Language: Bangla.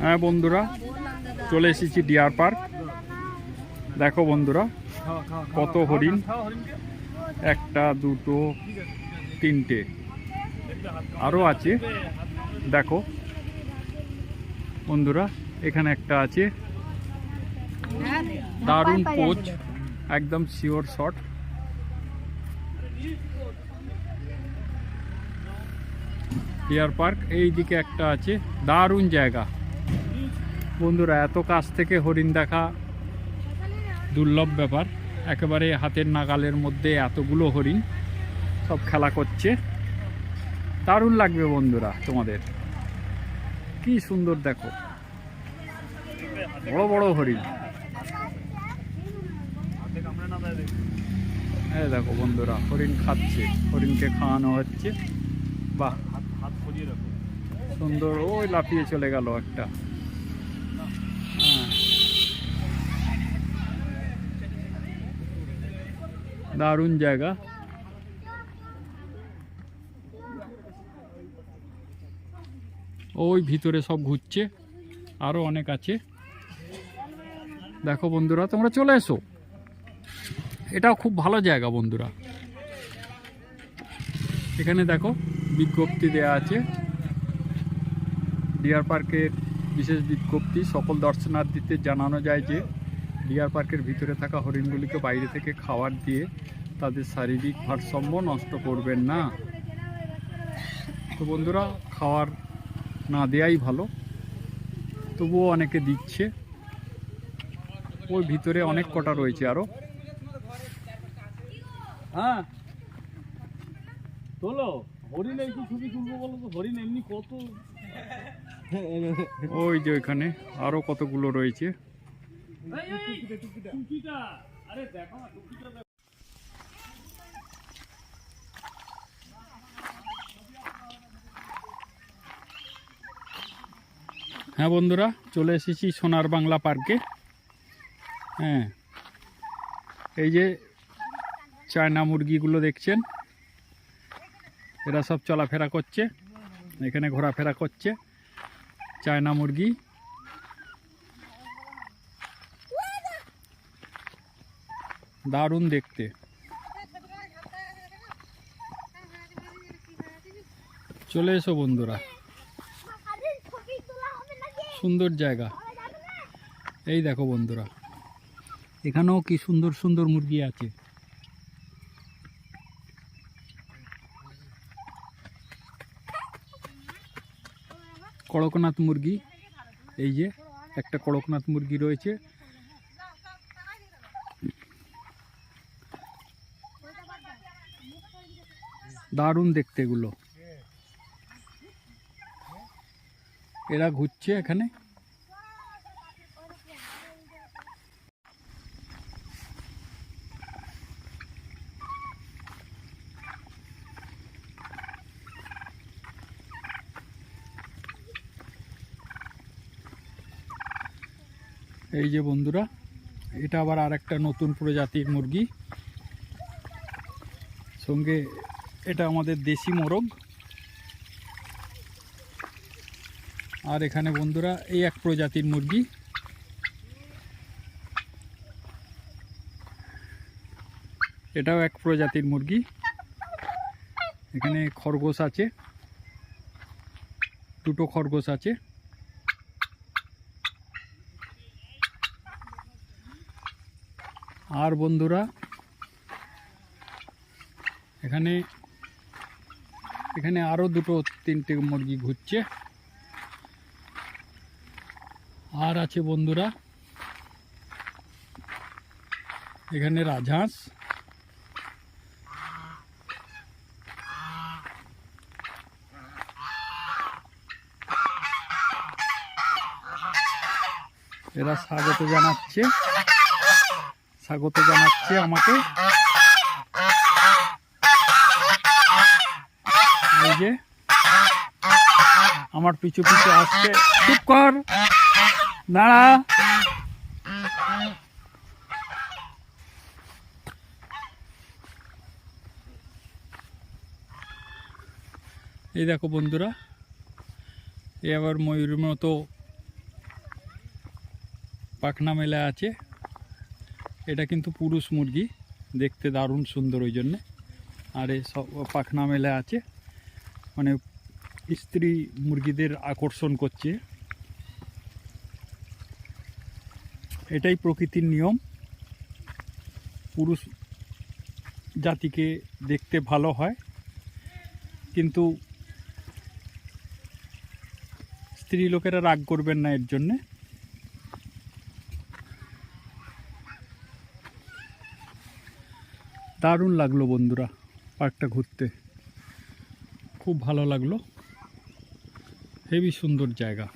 হ্যাঁ বন্ধুরা, চলে এসেছি ডিয়ার পার্ক। দেখো বন্ধুরা, কত হরিণ। একটা, দুটো, তিনটে। আরও আছে। দেখো, বন্ধুরা, এখানে একটা আছে। দারুণ পোচ, একদম শিওর শট। ডিয়ার পার্ক এই দিকে একটা আছে, দারুণ জায়গা। বন্ধুরা, এত কাছ থেকে হরিণ দেখা দুর্লভ ব্যাপার। একেবারে হাতের নাগালের মধ্যে এতগুলো হরিণ সব খেলা করছে। দারুণ লাগবে বন্ধুরা তোমাদের। কি সুন্দর দেখো। বড় বড় হরিণ। দেখো বন্ধুরা, হরিণ খাচ্ছে, হরিণকে খাওয়ানো হচ্ছে। বাহ। সুন্দর, ওই লাফিয়ে চলে গেল একটা। হ্যাঁ। দারুণ জায়গা। ওই ভিতরে সব ঘুরছে আরও অনেক আছে। দেখো বন্ধুরা, তোমরা চলে এসো। এটাও খুব ভালো জায়গা বন্ধুরা। এখানে দেখো বিজ্ঞপ্তি দেয়া আছে। ডিয়ার পার্কের বিশেষ বিজ্ঞপ্তি, সকল দর্শনার্থীদের জানানো যায় যে ডিয়ার পার্কের ভিতরে থাকা হরিণগুলিকে বাইরে থেকে খাবার দিয়ে তাদের শারীরিক ভারসাম্য নষ্ট করবেন না। তো বন্ধুরা, খাওয়ার না দেয়াই ভালো। তবুও অনেকে দিচ্ছে। ওই ভিতরে অনেক কটা রয়েছে আরও হ্যাঁ। তোলো হরিণ তো ছবি তুলবো বলো তো হরিণ এমনি কত? ওই যে ওইখানে আরও কতগুলো রয়েছে। আরে দেখো না হ্যাঁ বন্ধুরা চলে এসেছি সোনার বাংলা পার্কে। হ্যাঁ এই যে চায়না মুরগিগুলো দেখছেন? এরা সব চলাফেরা করছে, এখানে ঘোরাফেরা করছে, চায়না মুরগি। দারুণ দেখতে। চলে এসো বন্ধুরা। সুন্দর জায়গা। এই দেখো বন্ধুরা, এখানেও কি সুন্দর সুন্দর মুরগি আছে। কড়কনাথ মুরগি। এই যে একটা কড়কনাথ মুরগি রয়েছে। দারুণ দেখতে এগুলো। এরা ঘুরছে এখানে। এই যে বন্ধুরা, এটা আবার আর একটা নতুন প্রজাতির মুরগি। সঙ্গে এটা আমাদের দেশি মোরগ। আর এখানে বন্ধুরা, এই এক প্রজাতির মুরগি। এটাও এক প্রজাতির মুরগি। এখানে খরগোশ আছে। দুটো খরগোশ আছে। আর বন্ধুরা, এখানে এখানে আরও দুটো, তিনটে মুরগি ঘুরছে। আর আছে বন্ধুরা, এখানে রাজহাঁস। এরা স্বাগত জানাচ্ছে। স্বাগত জানাচ্ছে আমাকে। এই যে, আমার পিছু পিছু আসছে। চুপ কর। দাঁড়া। এই দেখো বন্ধুরা, এ আবার ময়ূরের মতো পাখনা মেলা আছে। এটা কিন্তু পুরুষ মুরগি, দেখতে দারুণ সুন্দর ওই জন্যে। আর এ সব পাখনা মেলা আছে মানে স্ত্রী মুরগিদের আকর্ষণ করছে। এটাই প্রকৃতির নিয়ম। পুরুষ জাতিকে দেখতে ভালো হয়, কিন্তু স্ত্রী লোকেরা রাগ করবেন না এর জন্যে। দারুণ লাগল বন্ধুরা পার্কটা ঘুরতে। খুব ভালো লাগল। হেভি সুন্দর জায়গা।